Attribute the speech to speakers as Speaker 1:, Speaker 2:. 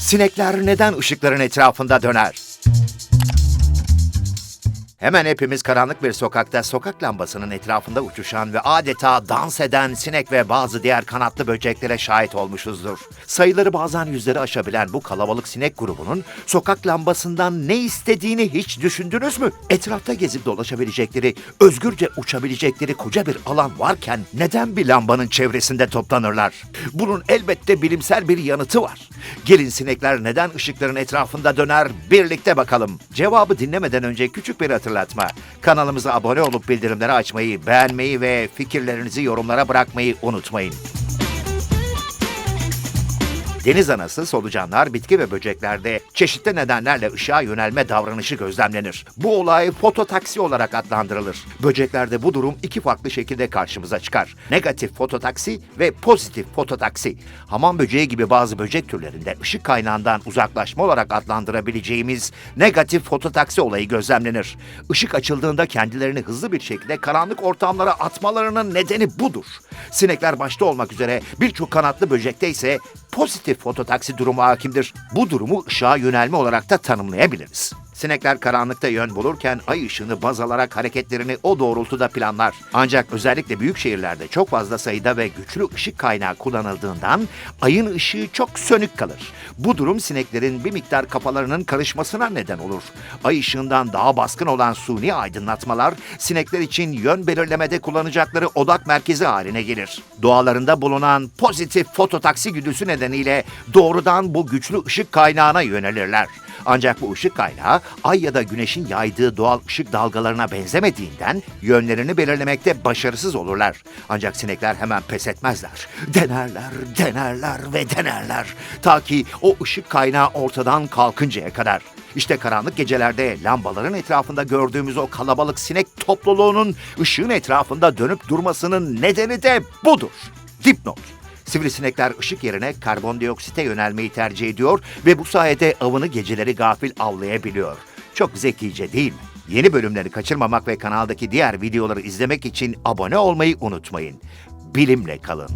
Speaker 1: Sinekler neden ışıkların etrafında döner? Hemen hepimiz karanlık bir sokakta sokak lambasının etrafında uçuşan ve adeta dans eden sinek ve bazı diğer kanatlı böceklere şahit olmuşuzdur. Sayıları bazen yüzleri aşabilen bu kalabalık sinek grubunun sokak lambasından ne istediğini hiç düşündünüz mü? Etrafta gezip dolaşabilecekleri, özgürce uçabilecekleri koca bir alan varken neden bir lambanın çevresinde toplanırlar? Bunun elbette bilimsel bir yanıtı var. Gelin sinekler neden ışıkların etrafında döner birlikte bakalım. Cevabı dinlemeden önce küçük bir hatırlatma. Kanalımıza abone olup bildirimleri açmayı, beğenmeyi ve fikirlerinizi yorumlara bırakmayı unutmayın. Deniz anası, solucanlar, bitki ve böceklerde çeşitli nedenlerle ışığa yönelme davranışı gözlemlenir. Bu olay fototaksi olarak adlandırılır. Böceklerde bu durum iki farklı şekilde karşımıza çıkar. Negatif fototaksi ve pozitif fototaksi. Hamam böceği gibi bazı böcek türlerinde ışık kaynağından uzaklaşma olarak adlandırabileceğimiz negatif fototaksi olayı gözlemlenir. Işık açıldığında kendilerini hızlı bir şekilde karanlık ortamlara atmalarının nedeni budur. Sinekler başta olmak üzere birçok kanatlı böcekte ise pozitif fototaksi durumu hakimdir. Bu durumu ışığa yönelme olarak da tanımlayabiliriz. Sinekler karanlıkta yön bulurken ay ışığını baz alarak hareketlerini o doğrultuda planlar. Ancak özellikle büyük şehirlerde çok fazla sayıda ve güçlü ışık kaynağı kullanıldığından ayın ışığı çok sönük kalır. Bu durum sineklerin bir miktar kafalarının karışmasına neden olur. Ay ışığından daha baskın olan suni aydınlatmalar sinekler için yön belirlemede kullanacakları odak merkezi haline gelir. Doğalarında bulunan pozitif fototaksi güdüsü nedeniyle doğrudan bu güçlü ışık kaynağına yönelirler. Ancak bu ışık kaynağı ay ya da güneşin yaydığı doğal ışık dalgalarına benzemediğinden yönlerini belirlemekte başarısız olurlar. Ancak sinekler hemen pes etmezler. Denerler, denerler ve denerler. Ta ki o ışık kaynağı ortadan kalkıncaya kadar. İşte karanlık gecelerde lambaların etrafında gördüğümüz o kalabalık sinek topluluğunun ışığın etrafında dönüp durmasının nedeni de budur. Dipnot. Sivrisinekler ışık yerine karbondioksite yönelmeyi tercih ediyor ve bu sayede avını geceleri gafil avlayabiliyor. Çok zekice değil mi? Yeni bölümleri kaçırmamak ve kanaldaki diğer videoları izlemek için abone olmayı unutmayın. Bilimle kalın.